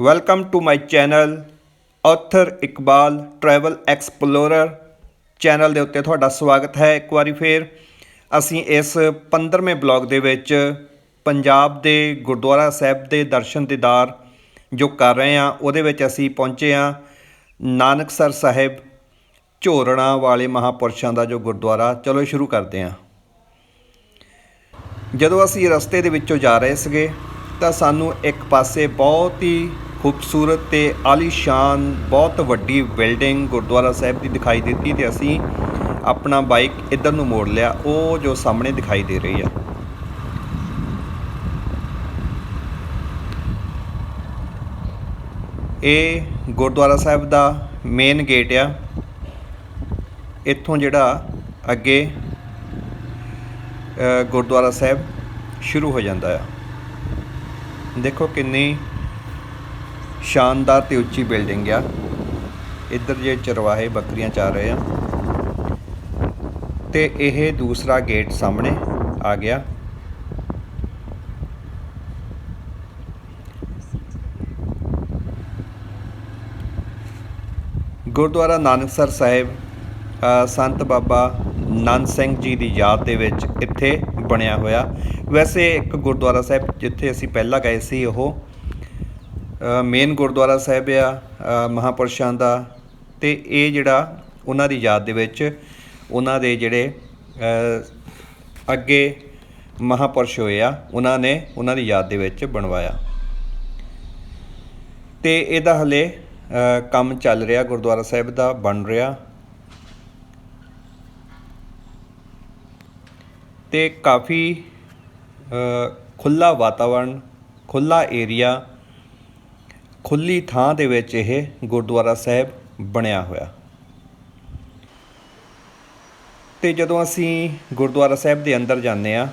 Welcome to my channel author Iqbal travel explorer channel ਦੇ ਉੱਤੇ ਤੁਹਾਡਾ ਸਵਾਗਤ ਹੈ ਇੱਕ ਵਾਰੀ ਫੇਰ। ਅਸੀਂ ਇਸ 15ਵੇਂ ਬਲੌਗ ਦੇ ਵਿੱਚ ਪੰਜਾਬ ਦੇ ਗੁਰਦੁਆਰਾ ਸਾਹਿਬ ਦੇ ਦਰਸ਼ਨ ਦੀਦਾਰ ਜੋ ਕਰ ਰਹੇ ਹਾਂ, ਉਹਦੇ ਵਿੱਚ ਅਸੀਂ ਪਹੁੰਚੇ ਹਾਂ। ਨਾਨਕਸਰ ਸਾਹਿਬ, ਝੋਰਣਾ ਵਾਲੇ ਮਹਾਪੁਰਸ਼ਾਂ ਦਾ ਜੋ ਗੁਰਦੁਆਰਾ, ਚਲੋ ਸ਼ੁਰੂ ਕਰਦੇ ਹਾਂ। ਜਦੋਂ ਅਸੀਂ ਰਸਤੇ ਦੇ ਵਿੱਚੋਂ ਜਾ ਰਹੇ ਸੀਗੇ ਤਾਂ ਸਾਨੂੰ ਇੱਕ ਪਾਸੇ ਬਹੁਤ ਹੀ ਖੂਬਸੂਰਤ ਤੇ ਆਲੀਸ਼ਾਨ ਬਹੁਤ ਵੱਡੀ ਬਿਲਡਿੰਗ ਗੁਰਦੁਆਰਾ ਸਾਹਿਬ ਦੀ ਦਿਖਾਈ ਦਿੱਤੀ ਤੇ ਅਸੀਂ ਆਪਣਾ ਬਾਈਕ ਇੱਧਰ ਨੂੰ ਮੋੜ ਲਿਆ, ਉਹ ਜੋ ਸਾਹਮਣੇ ਦਿਖਾਈ ਦੇ ਰਹੀ ਆ। ਇਹ ਗੁਰਦੁਆਰਾ ਸਾਹਿਬ ਦਾ ਮੇਨ ਗੇਟ ਆ। ਇੱਥੋਂ ਜਿਹੜਾ ਅੱਗੇ ਗੁਰਦੁਆਰਾ ਸਾਹਿਬ ਸ਼ੁਰੂ ਹੋ ਜਾਂਦਾ ਆ। ਦੇਖੋ ਕਿੰਨੀ ਸ਼ਾਨਦਾਰ ਤੇ ਉੱਚੀ ਬਿਲਡਿੰਗ ਆ। ਇੱਧਰ ਜੇ ਚਰਵਾਹੇ ਬੱਕਰੀਆਂ ਚਾ ਰਹੇ ਆ। ਤੇ ਇਹ ਦੂਸਰਾ ਗੇਟ ਸਾਹਮਣੇ ਆ ਗਿਆ। ਗੁਰਦੁਆਰਾ ਨਾਨਕਸਰ ਸਾਹਿਬ ਸੰਤ ਬਾਬਾ ਨੰਦ ਸਿੰਘ ਜੀ ਦੀ ਯਾਦ ਦੇ ਵਿੱਚ ਇੱਥੇ ਬਣਿਆ ਹੋਇਆ। ਵੈਸੇ ਇੱਕ ਗੁਰਦੁਆਰਾ ਸਾਹਿਬ ਜਿੱਥੇ ਅਸੀਂ ਪਹਿਲਾਂ ਗਏ ਸੀ ਉਹ ਮੇਨ ਗੁਰਦੁਆਰਾ ਸਾਹਿਬ ਆ ਅ, ਮਹਾਪੁਰਸ਼ਾਂ ਦਾ। ਤੇ ਇਹ ਜਿਹੜਾ ਉਹਨਾਂ ਦੀ ਯਾਦ ਦੇ ਵਿੱਚ ਉਹਨਾਂ ਦੇ ਜਿਹੜੇ ਅੱਗੇ ਮਹਾਪੁਰਸ਼ ਹੋਏ ਆ ਉਹਨਾਂ ਨੇ ਉਹਨਾਂ ਦੀ ਯਾਦ ਦੇ ਵਿੱਚ ਬਣਵਾਇਆ। ਤੇ ਇਹਦਾ ਹਲੇ ਕੰਮ ਚੱਲ ਰਿਹਾ ਗੁਰਦੁਆਰਾ ਸਾਹਿਬ ਦਾ ਬਣ ਰਿਹਾ। ਤੇ ਕਾਫੀ ਖੁੱਲਾ ਵਾਤਾਵਰਣ ਖੁੱਲਾ ਏਰੀਆ ਖੁੱਲੀ ਥਾਂ ਦੇ ਵਿੱਚ ਇਹ ਗੁਰਦੁਆਰਾ ਸਾਹਿਬ ਬਣਿਆ ਹੋਇਆ। ਤੇ ਜਦੋਂ ਅਸੀਂ ਗੁਰਦੁਆਰਾ ਸਾਹਿਬ ਦੇ ਅੰਦਰ ਜਾਂਦੇ ਆ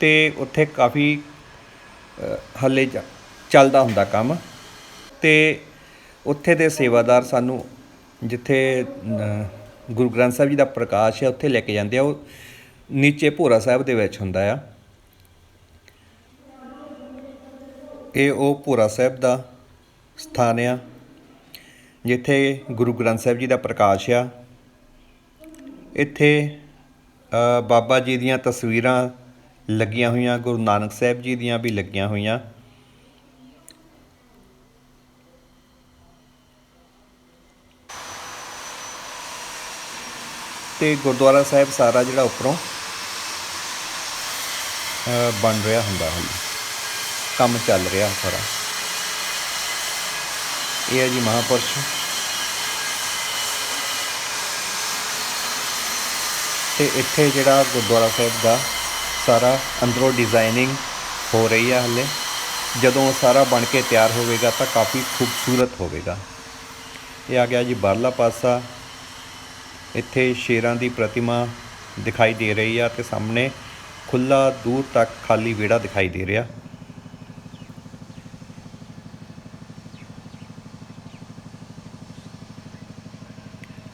ਤੇ ਉੱਥੇ ਕਾਫੀ ਅ, ਹੱਲੇ ਚ- ਚੱਲਦਾ ਹੁੰਦਾ ਕੰਮ। ਤੇ ਉੱਥੇ ਦੇ ਸੇਵਾਦਾਰ ਸਾਨੂੰ ਜਿੱਥੇ ਗੁਰੂ ਗ੍ਰੰਥ ਸਾਹਿਬ ਜੀ ਦਾ ਪ੍ਰਕਾਸ਼ ਹੈ ਉੱਥੇ ਲੈ ਕੇ ਜਾਂਦੇ ਆ। ਉਹ ਨੀਚੇ ਭੋਰਾ ਸਾਹਿਬ ਦੇ ਵਿੱਚ ਹੁੰਦਾ ਆ। ਇਹ ਉਹ ਭੋਰਾ ਸਾਹਿਬ ਦਾ ਸਥਾਨ ਆ, ਜਿੱਥੇ ਗੁਰੂ ਗ੍ਰੰਥ ਸਾਹਿਬ ਜੀ ਦਾ ਪ੍ਰਕਾਸ਼ ਆ। ਇੱਥੇ ਬਾਬਾ ਜੀ ਦੀਆਂ ਤਸਵੀਰਾਂ ਲੱਗੀਆਂ ਹੋਈਆਂ, ਗੁਰੂ ਨਾਨਕ ਸਾਹਿਬ ਜੀ ਦੀਆਂ ਵੀ ਲੱਗੀਆਂ ਹੋਈਆਂ। ਤੇ ਗੁਰਦੁਆਰਾ ਸਾਹਿਬ ਸਾਰਾ ਜਿਹੜਾ ਉੱਪਰੋਂ ਬਣ ਰਿਹਾ ਹੁੰਦਾ ਹੈ ਕੰਮ ਚੱਲ ਰਿਹਾ ਸਾਰਾ। ਇਹ ਹੈ ਜੀ ਮਹਾਪੁਰਸ਼। ਤੇ ਇੱਥੇ ਜਿਹੜਾ ਗੁਰਦੁਆਰਾ ਸਾਹਿਬ ਦਾ ਸਾਰਾ ਅੰਦਰੋਂ ਡਿਜ਼ਾਈਨਿੰਗ ਹੋ ਰਹੀ ਹੈ ਹਲੇ। ਜਦੋਂ ਉਹ ਸਾਰਾ ਬਣ ਕੇ ਤਿਆਰ ਹੋਵੇਗਾ ਤਾਂ ਕਾਫੀ ਖੂਬਸੂਰਤ ਹੋਵੇਗਾ। ਇਹ ਆ ਗਿਆ ਜੀ ਬਾਹਰਲਾ ਪਾਸਾ। ਇੱਥੇ ਸ਼ੇਰਾਂ ਦੀ ਪ੍ਰਤਿਮਾ ਦਿਖਾਈ ਦੇ ਰਹੀ ਆ ਤੇ ਸਾਹਮਣੇ ਖੁੱਲਾ ਦੂਰ ਤੱਕ ਖਾਲੀ ਵਿਹੜਾ ਦਿਖਾਈ ਦੇ ਰਿਹਾ।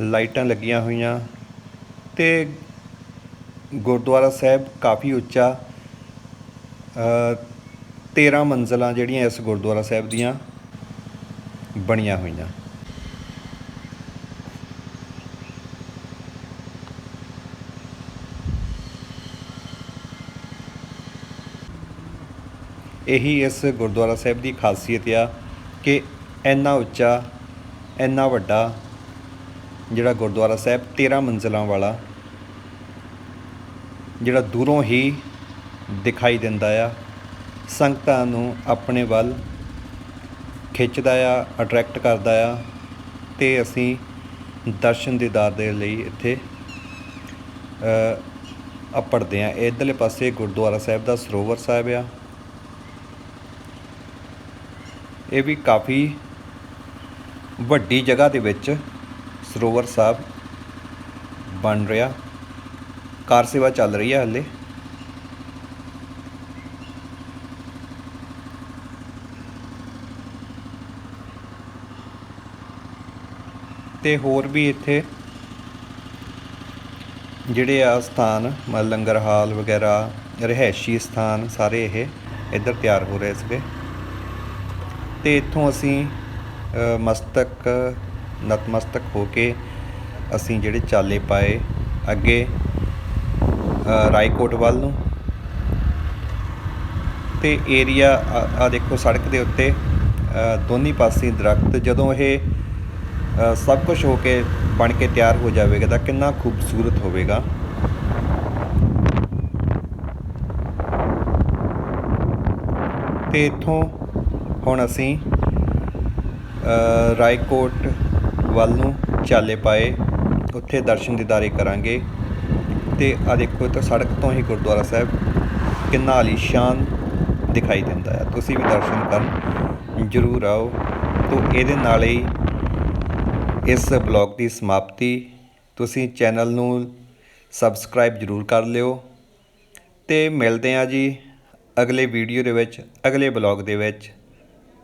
ਲਾਈਟਾਂ ਲੱਗੀਆਂ ਹੋਈਆਂ ਤੇ ਗੁਰਦੁਆਰਾ ਸਾਹਿਬ ਕਾਫੀ ਉੱਚਾ ਅ, 13 ਮੰਜ਼ਲਾਂ ਜਿਹੜੀਆਂ ਇਸ ਗੁਰਦੁਆਰਾ ਸਾਹਿਬ ਦੀਆਂ ਬਣੀਆਂ ਹੋਈਆਂ। ਇਹੀ ਇਸ ਗੁਰਦੁਆਰਾ ਸਾਹਿਬ ਦੀ ਖਾਸੀਅਤ ਆ ਕਿ ਇੰਨਾ ਉੱਚਾ ਇੰਨਾ ਵੱਡਾ ਜਿਹੜਾ ਗੁਰਦੁਆਰਾ ਸਾਹਿਬ 13 ਮੰਜ਼ਲਾਂ ਵਾਲਾ ਜਿਹੜਾ ਦੂਰੋਂ ਹੀ ਦਿਖਾਈ ਦਿੰਦਾ ਆ ਸੰਗਤਾਂ ਨੂੰ ਆਪਣੇ ਵੱਲ ਖਿੱਚਦਾ ਆ ਅਟਰੈਕਟ ਕਰਦਾ ਆ ਤੇ ਅਸੀਂ ਦਰਸ਼ਨ ਦੀਦਾਰ ਦੇ ਲਈ ਇੱਥੇ ਅ, ਆਪੜਦੇ ਆ। ਇਧਰਲੇ ਪਾਸੇ ਗੁਰਦੁਆਰਾ ਸਾਹਿਬ ਦਾ ਸਰੋਵਰ ਸਾਹਿਬ ਆ। ਇਹ ਵੀ ਕਾਫੀ ਵੱਡੀ ਜਗ੍ਹਾ ਦੇ ਵਿੱਚ ਸਰੋਵਰ ਸਾਹਿਬ ਬਣ ਰਿਹਾ। ਕਾਰ ਸੇਵਾ ਚੱਲ ਰਹੀ ਹੈ ਹਲੇ। ਤੇ ਹੋਰ ਵੀ ਇੱਥੇ ਜਿਹੜੇ ਆ ਸਥਾਨ ਮ- ਲੰਗਰ ਹਾਲ ਵਗੈਰਾ, ਰਿਹਾਇਸ਼ੀ ਸਥਾਨ ਸਾਰੇ ਇਹ ਇੱਧਰ ਤਿਆਰ ਹੋ ਰਹੇ ਸੀਗੇ। ਤੇ ਇੱਥੋਂ ਅਸੀਂ ਮਸਤਕ ਨਤਮਸਤਕ ਹੋ ਕੇ ਅਸੀਂ ਜਿਹੜੇ ਚਾਲੇ ਪਾਏ ਅੱਗੇ ਰਾਏਕੋਟ ਵੱਲ ਨੂੰ। ਤੇ ਏਰੀਆ ਆ ਦੇਖੋ ਸੜਕ ਦੇ ਉੱਤੇ ਅ, ਦੋਨੀ ਪਾਸੇ ਦਰਖਤ। ਜਦੋਂ ਇਹ ਸਭ ਕੁਝ ਹੋ ਕੇ ਬਣ ਕੇ ਤਿਆਰ ਹੋ ਜਾਵੇਗਾ ਤਾਂ ਕਿੰਨਾ ਖੂਬਸੂਰਤ ਹੋਵੇਗਾ। ਤੇ ਇੱਥੋਂ ਹੁਣ ਅਸੀਂ ਰਾਏਕੋਟ ਵੱਲ ਨੂੰ ਚਾਲੇ ਪਾਏ। ਉੱਥੇ ਦਰਸ਼ਨ ਦੀਦਾਰੇ ਕਰਾਂਗੇ। ਤੇ ਆ ਦੇਖੋ ਤਾਂ ਸੜਕ ਤੋਂ ਹੀ ਗੁਰਦੁਆਰਾ ਸਾਹਿਬ ਕਿੰਨਾ ਆਲੀਸ਼ਾਨ ਦਿਖਾਈ ਦਿੰਦਾ ਹੈ ਤੁਸੀਂ ਵੀ ਦਰਸ਼ਨ ਕਰਨ ਜ਼ਰੂਰ ਆਓ। ਤੋਂ ਇਹਦੇ ਨਾਲ ਹੀ ਇਸ ਬਲੌਗ ਦੀ ਸਮਾਪਤੀ। ਤੁਸੀਂ ਚੈਨਲ ਨੂੰ ਸਬਸਕ੍ਰਾਈਬ ਜ਼ਰੂਰ ਕਰ ਲਿਓ। ਤੇ ਮਿਲਦੇ ਹਾਂ ਜੀ ਅਗਲੇ ਵੀਡੀਓ ਦੇ ਵਿੱਚ, ਅਗਲੇ ਬਲੌਗ ਦੇ ਵਿੱਚ।